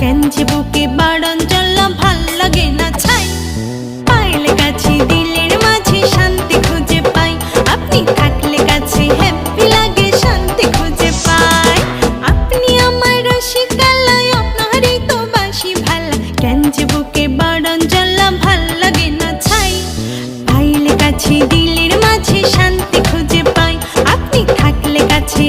কেন যে বুকে বাড়ন চললা ভালো লাগে না ছাই। পাইলে কাছে, দিলের মাঝে শান্তি খুঁজে পাই। আপনি থাকলে কাছে হ্যাপি লাগে, শান্তি খুঁজে পাই। আপনি আমার রসিকালয় আপনারই তো বাসি ভালো। কেন যে বুকে বাড়ন চললা ভালো লাগে না ছাই। পাইলে কাছে, দিলের মাঝে শান্তি খুঁজে পাই। আপনি থাকলে কাছে